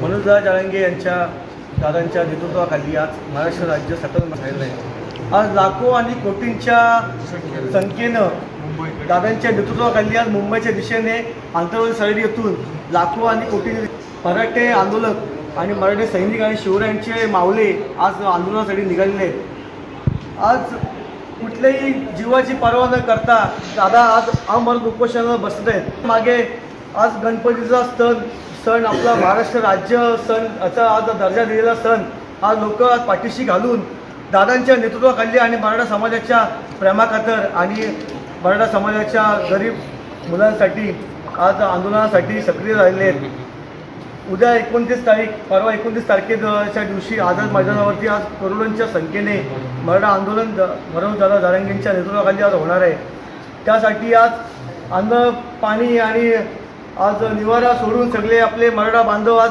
मनोजदा जाळंगे यांच्या दादांच्या नेतृत्वाखाली आज महाराष्ट्र राज्य सकल राहिलं आहे आज लाखो आणि कोटींच्या संख्येनं दादांच्या नेतृत्वाखाली आज मुंबईच्या दिशेने आंतरराष्ट्रीय येथून लाखो आणि कोटी मराठे आंदोलक आणि मराठे सैनिक आणि शिवरायांचे मावले आज आंदोलनासाठी निघालेले आहेत. आज कुठल्याही जीवाची पर्वा न करता दादा आज अमर उपोषणाला बसत आहेत मागे आज गणपतीचा सण सण आपला महाराष्ट्र राज्य सण असा आज दर्जा दिलेला सण हा लोक आज पाठीशी घालून दादांच्या नेतृत्वाखाली आणि मराठा समाजाच्या प्रेमाखातर आणि मराठा समाजाच्या गरीब मुलांसाठी आज आंदोलनासाठी सक्रिय राहिले आहेत. उद्या एकोणतीस तारीख परवा एकोणतीस तारखेच्या दिवशी आझाद मैदानावरती आज करोडोंच्या संख्येने मराठा आंदोलन द- मनोज दादा जारंगेंच्या नेतृत्वाखाली आज होणार आहे. त्यासाठी आज अन्न पाणी आणि आज निवारा सोडून सगळे आपले मराठा बांधव आज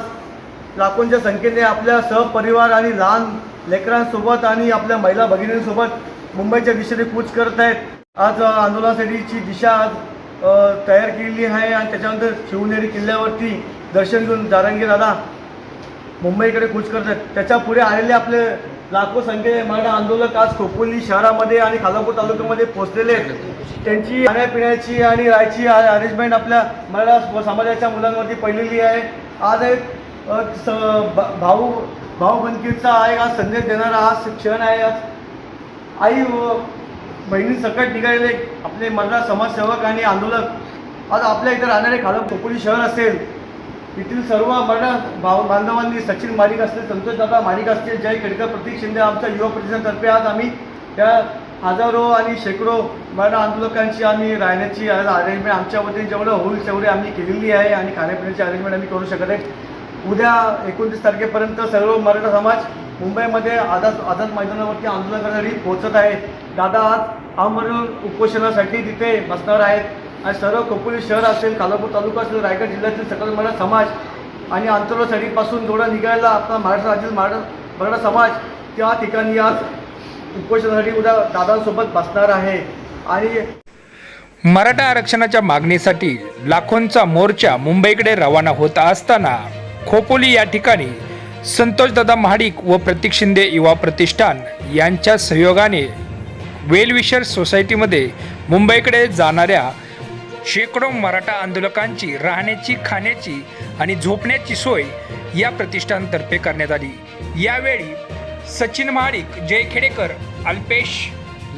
लाखोंच्या संख्येने आपल्या सहपरिवार आणि लहान लेकरांसोबत आणि आपल्या महिला भगिनींसोबत मुंबईच्या दिशेने कूच करत आहेत. आज आंदोलनासाठीची दिशा आज तयार केलेली आहे आणि त्याच्यानंतर शिवनेरी किल्ल्यावरती दर्शन घेऊन जारंगी दादा मुंबईकडे कूच करत आहेत. त्याच्या पुढे आलेले आपले लाखो संख्ये मराठा आंदोलक आज खोपोली शहरामध्ये आणि खालापूर तालुक्यामध्ये पोहोचलेले आहेत. त्यांची खाण्यापिण्याची आणि राहायची अरेंजमेंट आपल्या मराठा समाजाच्या मुलांवरती पडलेली आहे. आज एक स- भाऊ भाऊ बनकीचा आहे. आज संदेश देणारा आज क्षण आहे. आज आई बहिणी सकट निघालेले आपले मराठा समाजसेवक आणि आंदोलक. आज आपल्या इथे राहणारे खालप खोपोली शहर असेल. येथील सर्व मराठा भाव बांधवांनी सचिन मालिक असतील संतोष दादा माडिक असतील जय खेडकर प्रतीक शिंदे आमच्या युवा प्रतिनिधीतर्फे आज आम्ही त्या हजारो आणि शेकडो मराठा आंदोलकांची आम्ही राहण्याची आज अरेंजमेंट आमच्या वतीने जेवढं होईल तेवढे आम्ही केलेली आहे आणि खाण्यापिण्याची अरेंजमेंट आम्ही करू शकत आहे. उद्या एकोणतीस तारखेपर्यंत सर्व मराठा समाज मुंबईमध्ये आझाद आझाद मैदानावरती आंदोलन करण्यासाठी पोहोचत आहे. दादा आज आमरण उपोषणासाठी तिथे बसणार आहेत. आणि सर्व खोपोली शहर असेल कालापूर तालुका असेल रायगड जिल्ह्यातील सकल मराठा समाज आणि आंतरवासाडीपासून थोडं निघायला आपला महाराष्ट्र राज्यातील मराठा मराठा समाज त्या ठिकाणी आज उपोषणासाठी उद्या दादांसोबत बसणार आहे. आणि मराठा आरक्षणाच्या मागणीसाठी लाखोंचा मोर्चा मुंबईकडे रवाना होत असताना खोपोली या ठिकाणी संतोषदादा महाडिक व प्रतीक शिंदे युवा प्रतिष्ठान यांच्या सहयोगाने वेलविशर सोसायटीमध्ये मुंबईकडे जाणाऱ्या शेकडो मराठा आंदोलकांची राहण्याची खाण्याची आणि झोपण्याची सोय या प्रतिष्ठानतर्फे करण्यात आली. यावेळी सचिन महाडिक जय खेडेकर अल्पेश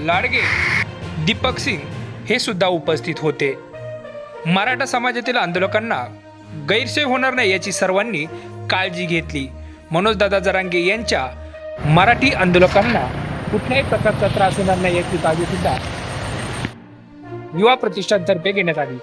लाडगे दीपक सिंग हे सुद्धा उपस्थित होते. मराठा समाजातील आंदोलकांना गैरसोय होणार नाही याची सर्वांनी काळजी घेतली. मनोजदादा जरांगे यांच्या मराठी आंदोलकांना कुठल्याही प्रकारचा त्रास होणार नाही याची काळजी सुद्धा युवा प्रतिष्ठानतर्फे घेण्यात आली.